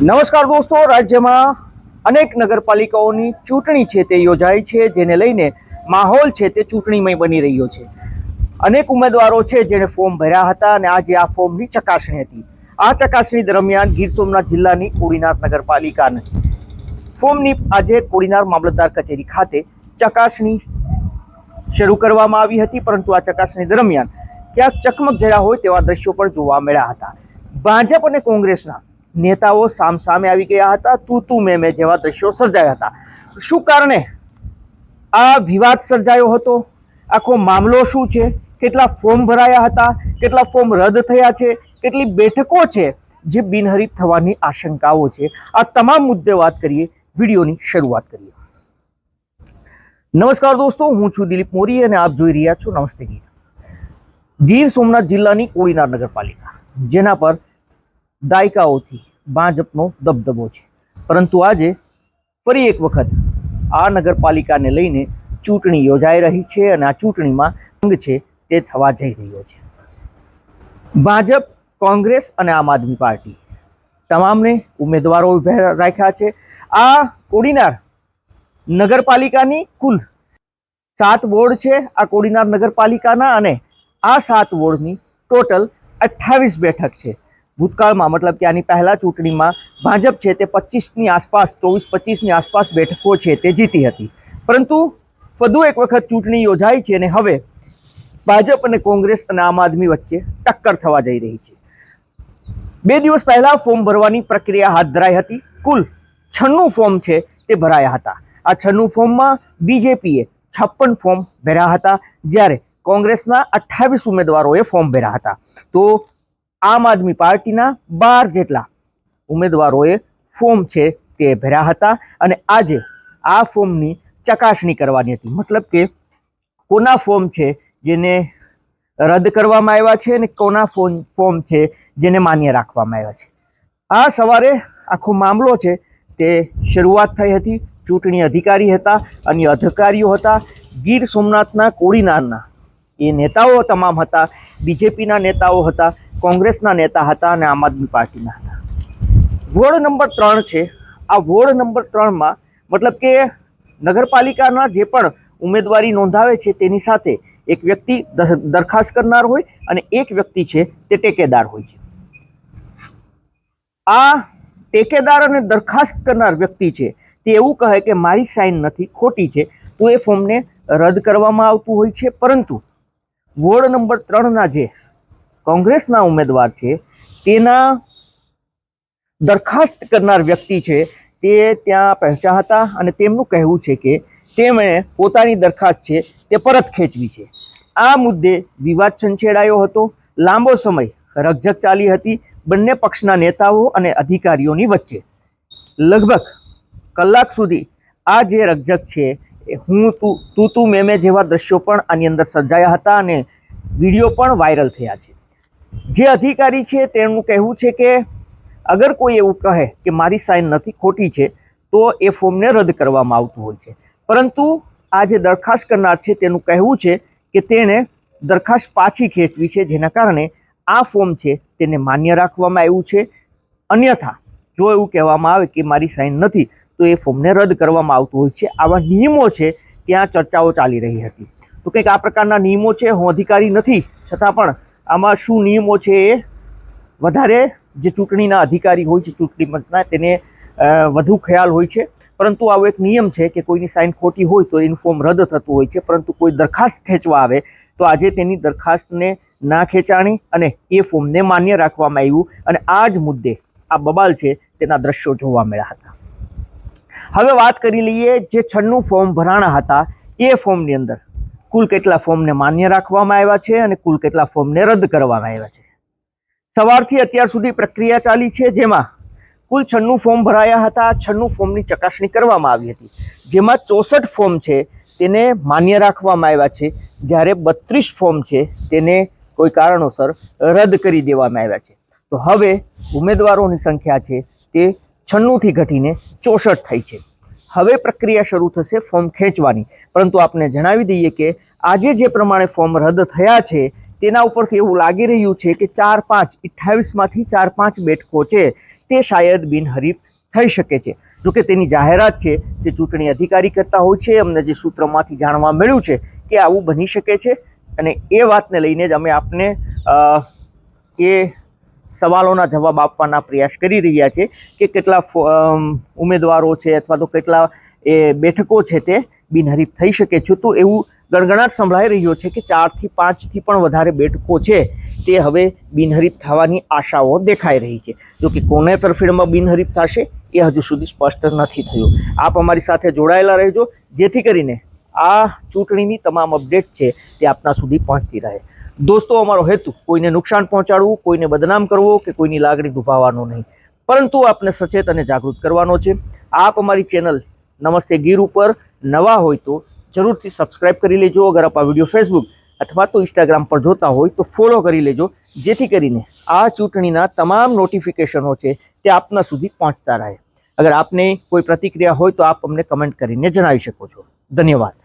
નમસ્કાર દોસ્તો, રાજ્યમાં અનેક નગરપાલિકાઓની ચૂંટણી છે તે યોજાઈ છે, જેને લઈને માહોલ છે તે ચૂંટણીમય બની રહ્યો છે. અનેક ઉમેદવારો છે જેણે ફોર્મ ભર્યા હતા અને આજે આ ફોર્મની ચકાસણી હતી. આ ચકાસણી દરમિયાન ગીર સોમનાથ જિલ્લાની કોડીનાર નગરપાલિકાને ફોર્મની આજે કોડીનાર મામલતદાર કચેરી ખાતે ચકાસણી શરૂ કરવામાં આવી હતી, પરંતુ આ ચકાસણી દરમિયાન ક્યાંક ચકમક જયા હોય તેવા દ્રશ્યો પણ જોવા મળ્યા હતા. ભાજપ અને કોંગ્રેસના નેતાઓ સામસામે આવી ગયા હતા તું તું મેં મેં જેવા દ્રશ્યો સર્જાયા હતા. શું કારણે આ વિવાદ સર્જાયો હતો? આખો મામલો શું છે? કેટલા ફોર્મ ભરાયા હતા? કેટલા ફોર્મ રદ થયા છે? કેટલી બેઠકો છે જે બિનહરીફ થવાની આશંકાઓ છે? આ તમામ મુદ્દે વાત કરીએ, વિડીયોની શરૂઆત કરીએ. નમસ્કાર દોસ્તો, હું છું દિલીપ મોરી અને આપ જોઈ રહ્યા છો નમસ્તે ગીર ગીર સોમનાથ જિલ્લાની કોડીનાર નગરપાલિકા, જેના પર દાયકાઓથી ભાજપનો દબદબો છે. પરંતુ આજે ફરી એક વખત આ નગરપાલિકાને લઈને ચૂંટણી યોજાઈ રહી છે અને આ ચૂંટણીમાં અંગ છે તે થવા જઈ રહ્યો છે. ભાજપ, કોંગ્રેસ અને આમ આદમી પાર્ટી તમામને ઉમેદવારો ઊભા રાખ્યા છે. આ કોડીનાર નગરપાલિકાની કુલ સાત વોર્ડ છે આ કોડીનાર નગરપાલિકાના અને આ સાત વોર્ડની ટોટલ અઠ્ઠાવીસ બેઠક છે. ભૂતકાળમાં, મતલબ કે આની પહેલાં ચૂંટણીમાં ભાજપ છે તે પચીસની આસપાસ ચોવીસ પચીસની આસપાસ બેઠકો છે તે જીતી હતી. પરંતુ વધુ એક વખત ચૂંટણી યોજાઈ છે અને હવે ભાજપ અને કોંગ્રેસ અને આમ આદમી વચ્ચે ટક્કર થવા જઈ રહી છે. બે દિવસ પહેલાં ફોર્મ ભરવાની પ્રક્રિયા હાથ ધરાઈ હતી. કુલ છન્નું ફોર્મ છે તે ભરાયા હતા. આ છન્નું ફોર્મમાં બીજેપીએ છપ્પન ફોર્મ ભર્યા હતા, જ્યારે કોંગ્રેસના અઠ્ઠાવીસ ઉમેદવારોએ ફોર્મ ભર્યા હતા. તો આમ આદમી પાર્ટીના બાર જેટલા ઉમેદવારોએ ફોર્મ છે તે ભર્યા હતા અને આજે આ ફોર્મની ચકાસણી કરવાની હતી. મતલબ કે કોના ફોર્મ છે જેને રદ કરવામાં આવ્યા છે અને કોના ફોર્મ ફોર્મ છે જેને માન્ય રાખવામાં આવ્યા છે. આ સવારે આખો મામલો છે તે શરૂઆત થઈ હતી. ચૂંટણી અધિકારી હતા, અન્ય અધિકારીઓ હતા, ગીર સોમનાથના કોડીનારના એ નેતાઓ તમામ હતા, બીજેપીના નેતાઓ હતા કોંગ્રેસના નેતા હતા અને આમ આદમી પાર્ટીના હતા. વોર્ડ નંબર ત્રણ છે. આ વોર્ડ નંબર ત્રણમાં મતલબ કે નગરપાલિકાના જે પણ ઉમેદવારી નોંધાવે છે તેની સાથે એક વ્યક્તિ દરખાસ્ત કરનાર હોય અને એક વ્યક્તિ છે તે ટેકેદાર હોય છે. આ ટેકેદાર અને દરખાસ્ત કરનાર વ્યક્તિ છે તે એવું કહે કે મારી સાઇન નથી, ખોટી છે. તો એ ફોર્મને રદ કરવામાં આવતું હોય છે. પરંતુ વોર્ડ નંબર ત્રણના જે કોંગ્રેસના ઉમેદવાર છે, તેના દરખાસ્ત કરનાર વ્યક્તિ છે, તે ત્યાં પહોંચ્યા હતા અને તેમનું કહેવું છે કે તેમણે પોતાની દરખાસ્ત છે તે પરત ખેંચવી છે. આ મુદ્દે વિવાદ છંછેડાયો હતો. લાંબો સમય રકઝક ચાલી હતી બંને પક્ષના નેતાઓ અને અધિકારીઓની વચ્ચે. લગભગ કલાક સુધી આ જે રકઝક છે, એ હું તું તું મેં મેં જેવા દ્રશ્યો પણ આની અંદર સર્જાયા હતા અને વીડિયો પણ વાયરલ થયા છે. જે અધિકારી છે તેમનું કહેવું છે કે અગર કોઈ એવું કહે કે મારી સાઇન નથી ખોટી છે, તો એ ફોર્મને રદ કરવામાં આવતું હોય છે. પરંતુ આ જે દરખાસ્ત કરનાર છે તેનું કહેવું છે કે તેણે દરખાસ્ત પાછી ખેંચવી છે, જેના કારણે આ ફોર્મ છે તેને માન્ય રાખવામાં આવ્યું છે. અન્યથા, જો એવું કહેવામાં આવે કે મારી સાઇન નથી, તો એ ફોર્મને રદ કરવામાં આવતું હોય છે. આવા નિયમો છે ત્યાં ચર્ચાઓ ચાલી રહી હતી. તો કંઈક આ પ્રકારના નિયમો છે? હું અધિકારી નથી, છતાં પણ આમાં શું નિયમો છે એ વધારે જે ચૂંટણીના અધિકારી હોય છે, ચૂંટણી પંચના, તેને વધુ ખ્યાલ હોય છે. પરંતુ આવો એક નિયમ છે કે કોઈની સાઇન ખોટી હોય તો એનું ફોર્મ રદ થતું હોય છે, પરંતુ કોઈ દરખાસ્ત ખેંચવા આવે તો આજે તેની દરખાસ્તને ના ખેંચાણી અને એ ફોર્મને માન્ય રાખવામાં આવ્યું અને આ જ મુદ્દે આ બબાલ છે તેના દ્રશ્યો જોવા મળ્યા હતા. હવે વાત કરી લઈએ જે છન્નું ફોર્મ ભરાણા હતા એ ફોર્મની અંદર. કુલ કેટલા ફોર્મને માન્ય રાખવામાં આવ્યા છે અને કુલ કેટલા ફોર્મને રદ કરવામાં આવ્યા છે? સવારથી અત્યાર સુધી પ્રક્રિયા ચાલી છે જેમાં કુલ છન્નું ફોર્મ ભરાયા હતા. છન્નું ફોર્મની ચકાસણી કરવામાં આવી હતી. જેમાં ચોસઠ ફોર્મ છે તેને માન્ય રાખવામાં આવ્યા છે. જ્યારે બત્રીસ ફોર્મ છે તેને કોઈ કારણોસર રદ કરી દેવામાં આવ્યા છે. તો હવે ઉમેદવારોની સંખ્યા છે તે છન્નુંથી ઘટીને ચોસઠ થઈ છે. હવે પ્રક્રિયા શરૂ થશે ફોર્મ ખેંચવાની. પરંતુ આપને જણાવી દઈએ કે આજે જે પ્રમાણે ફોર્મ રદ થયા છે, તેના ઉપરથી એવું લાગી રહ્યું છે કે ચાર પાંચ અઠ્ઠાવીસમાંથી ચાર પાંચ બેઠકો છે, તે શાયદ બિનહરીફ થઈ શકે છે. જોકે તેની જાહેરાત છે તે ચૂંટણી અધિકારી કરતા હોય છે, અમને જે સૂત્રમાંથી જાણવા મળ્યું છે કે આવું બની શકે છે. અને એ વાતને લઈને જ અમે આપને એ સવાલોના જવાબ આપવાના પ્રયાસ કરી રહ્યા છે કે કેટલા ઉમેદવારો છે અથવા તો કેટલા એ બેઠકો છે તે બિનહરીફ થઈ શકે છે. તો એવું ગણગણાટ સંભળાઈ રહ્યો છે કે ચારથી પાંચથી પણ વધારે બેઠકો છે તે હવે બિનહરીફ થવાની આશાઓ દેખાઈ રહી છે. જો કે કોને તરફેણમાં બિનહરીફ થશે એ હજુ સુધી સ્પષ્ટ નથી થયું. આપ અમારી સાથે જોડાયેલા રહેજો, જેથી કરીને આ ચૂંટણીની તમામ અપડેટ છે તે આપના સુધી પહોંચતી રહે. દોસ્તો, અમારો હેતુ કોઈને નુકસાન પહોંચાડવું, કોઈને બદનામ કરવો કે કોઈની લાગણી દુભાવવાનો નહીં. પરંતુ આપને સચેત અને જાગૃત કરવાનો છે. આપ અમારી ચેનલ નમસ્તે ગીર ઉપર નવા હોય તો જરૂરથી સબસ્ક્રાઇબ કરી લેજો. અગર આપ આ વીડિયો ફેસબુક અથવા તો ઇન્સ્ટાગ્રામ પર જોતા હોય તો ફોલો કરી લેજો. જેથી કરીને આ ચૂંટણીના તમામ નોટિફિકેશનો છે તે આપના સુધી પહોંચતા રહે. અગર આપને કોઈ પ્રતિક્રિયા હોય તો આપ અમને કમેન્ટ કરીને જણાવી શકો છો. ધન્યવાદ.